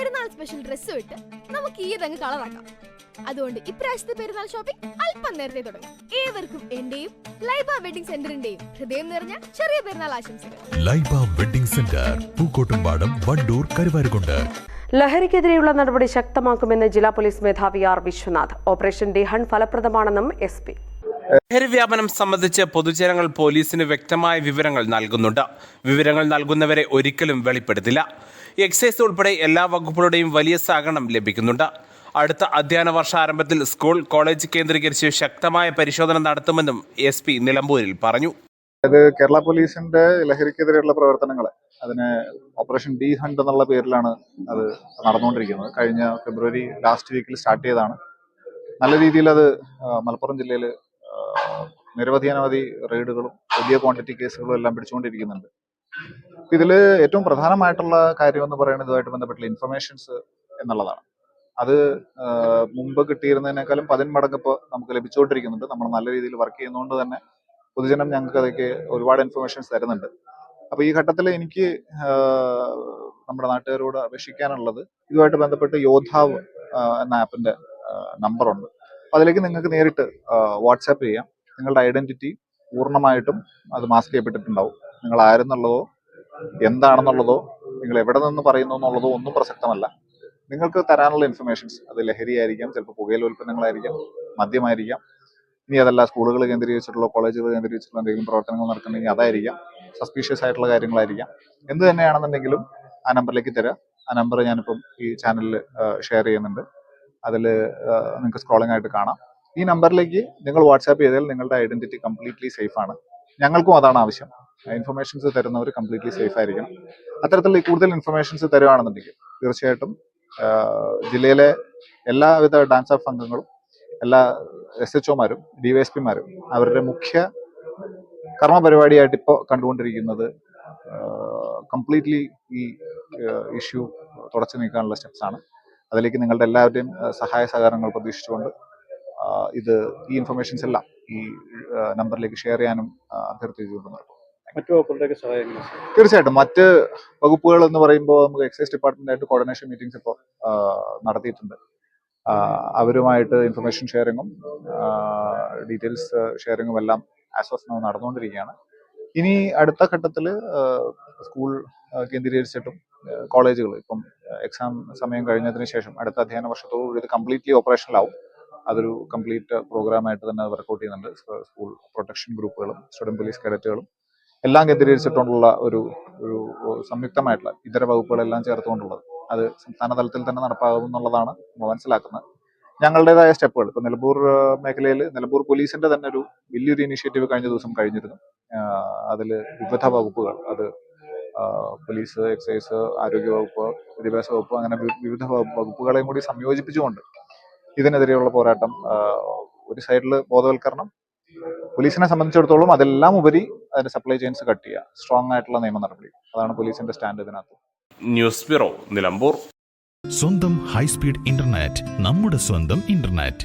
പെരുന്നാൾ സ്പെഷ്യൽ ഡ്രസ്സും ഇട്ട് നമുക്ക് ഈ ഇതങ്ങ് കളറാക്കാം അതുകൊണ്ട് ഇപ്രാവശ്യത്തെ പെരുന്നാൾ ഷോപ്പിംഗ് അല്പം നേരത്തെ തുടങ്ങാം. ഏവർക്കും എന്റെയും ലൈബ വെഡിങ് സെന്ററിന്റെയും ഹൃദയം നിറഞ്ഞ ചെറിയ പെരുന്നാൾ ആശംസകൾ. Laiba wedding centre Pookkottumpadam Wandoor Karuvarakundu. ലഹരിക്കെതിരെയുള്ള നടപടി ശക്തമാക്കുമെന്ന് ജില്ലാ പോലീസ് മേധാവി R Viswanath. Operation D hunt ഫലപ്രദമാണെന്നും S P. ലഹരി വ്യാപനം സംബന്ധിച്ച് പൊതുജനങ്ങൾ പോലീസിന് വ്യക്തമായ വിവരങ്ങൾ നൽകുന്നുണ്ട്. വിവരങ്ങൾ നൽകുന്നവരെ ഒരിക്കലും വെളിപ്പെടുത്തില്ല. എക്സൈസ് ഉൾപ്പെടെ എല്ലാ വകുപ്പുകളുടെയും വലിയ സഹകരണം ലഭിക്കുന്നുണ്ട്. അടുത്ത അധ്യയന വർഷാരംഭത്തിൽ സ്കൂൾ കോളേജ് കേന്ദ്രീകരിച്ച് ശക്തമായ പരിശോധന നടത്തുമെന്നും എസ് പി നിലമ്പൂരിൽ പറഞ്ഞു. അത് കേരള പോലീസിന്റെ ലഹരിക്കെതിരെയുള്ള പ്രവർത്തനങ്ങൾ. അതിന് ഓപ്പറേഷൻ ഡി ഹണ്ട് എന്നുള്ള പേരിലാണ് അത് നടന്നുകൊണ്ടിരിക്കുന്നത്. കഴിഞ്ഞ ഫെബ്രുവരി ലാസ്റ്റ് വീക്കിൽ സ്റ്റാർട്ട് ചെയ്തതാണ്. നല്ല രീതിയിൽ അത് മലപ്പുറം ജില്ലയിൽ നിരവധി അനവധി റെയ്ഡുകളും വലിയ ക്വാണ്ടിറ്റി കേസുകളും എല്ലാം പിടിച്ചുകൊണ്ടിരിക്കുന്നുണ്ട്. ഇതിൽ ഏറ്റവും പ്രധാനമായിട്ടുള്ള കാര്യം എന്ന് പറയുന്നത് ഇതുമായിട്ട് ബന്ധപ്പെട്ടുള്ള ഇൻഫർമേഷൻസ് എന്നുള്ളതാണ്. അത് മുമ്പ് കിട്ടിയിരുന്നതിനേക്കാളും പതിന്മടങ്ങ് ഇപ്പോൾ നമുക്ക് ലഭിച്ചുകൊണ്ടിരിക്കുന്നുണ്ട്. നമ്മൾ നല്ല രീതിയിൽ വർക്ക് ചെയ്യുന്നതുകൊണ്ട് തന്നെ പൊതുജനം ഞങ്ങൾക്ക് അതൊക്കെ ഒരുപാട് ഇൻഫർമേഷൻസ് തരുന്നുണ്ട്. അപ്പോൾ ഈ ഘട്ടത്തിൽ എനിക്ക് നമ്മുടെ നാട്ടുകാരോട് അപേക്ഷിക്കാനുള്ളത് ഇതുമായിട്ട് ബന്ധപ്പെട്ട് യോദ്ധാവ് എന്ന ആപ്പിന്റെ നമ്പറുണ്ട് അതിലേക്ക് നിങ്ങൾക്ക് നേരിട്ട് വാട്സാപ്പ് ചെയ്യാം. നിങ്ങളുടെ ഐഡന്റിറ്റി പൂർണമായിട്ടും അത് മാസ്ക് ചെയ്യപ്പെട്ടിട്ടുണ്ടാവും. നിങ്ങൾ ആരെന്നുള്ളതോ എന്താണെന്നുള്ളതോ നിങ്ങൾ എവിടെ നിന്ന് പറയുന്നു എന്നുള്ളതോ ഒന്നും പ്രസക്തമല്ല. നിങ്ങൾക്ക് തരാനുള്ള ഇൻഫർമേഷൻസ് അത് ലഹരി ആയിരിക്കാം ചിലപ്പോൾ പുകയില ഉൽപ്പന്നങ്ങളായിരിക്കാം മദ്യമായിരിക്കാം ഇനി അതല്ല സ്കൂളുകൾ കേന്ദ്രീകരിച്ചിട്ടുള്ള കോളേജുകൾ കേന്ദ്രീകരിച്ചിട്ടുള്ള എന്തെങ്കിലും പ്രവർത്തനങ്ങൾ നടക്കുന്നുണ്ടെങ്കിൽ അതായിരിക്കാം സസ്പീഷ്യസ് ആയിട്ടുള്ള കാര്യങ്ങളായിരിക്കാം. എന്ത് തന്നെയാണെന്നുണ്ടെങ്കിലും ആ നമ്പറിലേക്ക് തരാം. ആ നമ്പർ ഞാനിപ്പം ഈ ചാനലിൽ ഷെയർ ചെയ്യുന്നുണ്ട്. അതിൽ നിങ്ങൾക്ക് സ്ക്രോളിംഗ് ആയിട്ട് കാണാം. ഈ നമ്പറിലേക്ക് നിങ്ങൾ വാട്സാപ്പ് ചെയ്താൽ നിങ്ങളുടെ ഐഡന്റിറ്റി കംപ്ലീറ്റ്ലി സേഫ് ആണ്. ഞങ്ങൾക്കും അതാണ് ആവശ്യം. ഇൻഫർമേഷൻസ് തരുന്നവർ കംപ്ലീറ്റ്ലി സേഫ് ആയിരിക്കണം. അത്തരത്തിൽ കൂടുതൽ ഇൻഫർമേഷൻസ് തരുവാണെന്നുണ്ടെങ്കിൽ തീർച്ചയായിട്ടും ജില്ലയിലെ എല്ലാവിധ ഡാൻസ് ഓഫ് അംഗങ്ങളും എല്ലാ എസ് എച്ച് ഒമാരും ഡി വൈ എസ് പിമാരും അവരുടെ മുഖ്യ കർമ്മ പരിപാടിയായിട്ട് ഇപ്പോൾ കണ്ടുകൊണ്ടിരിക്കുന്നത് കംപ്ലീറ്റ്ലി ഈ ഇഷ്യൂ തുടച്ചു നീക്കാനുള്ള സ്റ്റെപ്സ് ആണ്. അതിലേക്ക് നിങ്ങളുടെ എല്ലാവരുടെയും സഹായ സഹകരണങ്ങൾ പ്രതീക്ഷിച്ചുകൊണ്ട് ഇത് ഈ ഇൻഫർമേഷൻസ് എല്ലാം ഈ നമ്പറിലേക്ക് ഷെയർ ചെയ്യാനും അഭ്യർത്ഥിച്ചുകൊണ്ട് നിർത്തുന്നു മറ്റു വകുപ്പുകളുടെയൊക്കെ സഹായം? തീർച്ചയായിട്ടും. മറ്റ് വകുപ്പുകൾ എന്ന് പറയുമ്പോൾ നമുക്ക് എക്സൈസ് ഡിപ്പാർട്ട്മെന്റായിട്ട് കോർഡിനേഷൻ മീറ്റിംഗ്സ് ഇപ്പോൾ നടത്തിയിട്ടുണ്ട്. അവരുമായിട്ട് ഇൻഫർമേഷൻ ഷെയറിങ്ങും ഡീറ്റെയിൽസ് ഷെയറിങ്ങും എല്ലാം ആസ് ഓഫ് നോ നടന്നുകൊണ്ടിരിക്കുകയാണ്. ഇനി അടുത്ത ഘട്ടത്തിൽ സ്കൂൾ കേന്ദ്രീകരിച്ചിട്ടും കോളേജുകൾ ഇപ്പം എക്സാം സമയം കഴിഞ്ഞതിന് ശേഷം അടുത്ത അധ്യയന വർഷത്തോടുകൂടി ഇത് കംപ്ലീറ്റ്ലി ഓപ്പറേഷണൽ ഓപ്പറേഷനിലാവും അതൊരു കംപ്ലീറ്റ് പ്രോഗ്രാമായിട്ട് തന്നെ വർക്കൗട്ട് ചെയ്യുന്നുണ്ട്. സ്കൂൾ പ്രൊട്ടക്ഷൻ ഗ്രൂപ്പുകളും സ്റ്റുഡന്റ് പോലീസ് കേഡറ്റുകളും എല്ലാം കേന്ദ്രീകരിച്ചിട്ടുള്ള ഒരു ഒരു സംയുക്തമായിട്ടുള്ള ഇതര വകുപ്പുകളെല്ലാം ചേർത്തുകൊണ്ടുള്ളത്. അത് സംസ്ഥാന തലത്തിൽ തന്നെ നടപ്പാകും എന്നുള്ളതാണ് മനസ്സിലാക്കുന്നത്. ഞങ്ങളുടേതായ സ്റ്റെപ്പുകൾ. ഇപ്പൊ നിലമ്പൂർ മേഖലയിൽ നിലമ്പൂർ പോലീസിന്റെ തന്നെ ഒരു വലിയൊരു ഇനിഷ്യേറ്റീവ് കഴിഞ്ഞ ദിവസം കഴിഞ്ഞിരുന്നു. അതിൽ വിവിധ വകുപ്പുകൾ അത് പോലീസ് എക്സൈസ് ആരോഗ്യ വകുപ്പ് വിദ്യാഭ്യാസ വകുപ്പ് അങ്ങനെ വിവിധ വകുപ്പ് വകുപ്പുകളെയും കൂടി സംയോജിപ്പിച്ചുകൊണ്ട് ഇതിനെതിരെയുള്ള പോരാട്ടം ഒരു സൈഡിൽ ബോധവൽക്കരണം പോലീസിനെ സംബന്ധിച്ചിടത്തോളം അതെല്ലാം ഉപരി അതിന്റെ സപ്ലൈ ചെയിൻസ് കട്ട് ചെയ്യുക. സ്ട്രോങ് ആയിട്ടുള്ള നിയമ നടപടി. അതാണ് പോലീസിന്റെ സ്റ്റാൻഡ് ഇതിനകത്ത്. News bureau Nilambur. സ്വന്തം ഹൈസ്പീഡ് ഇന്റർനെറ്റ് നമ്മുടെ സ്വന്തം ഇന്റർനെറ്റ്.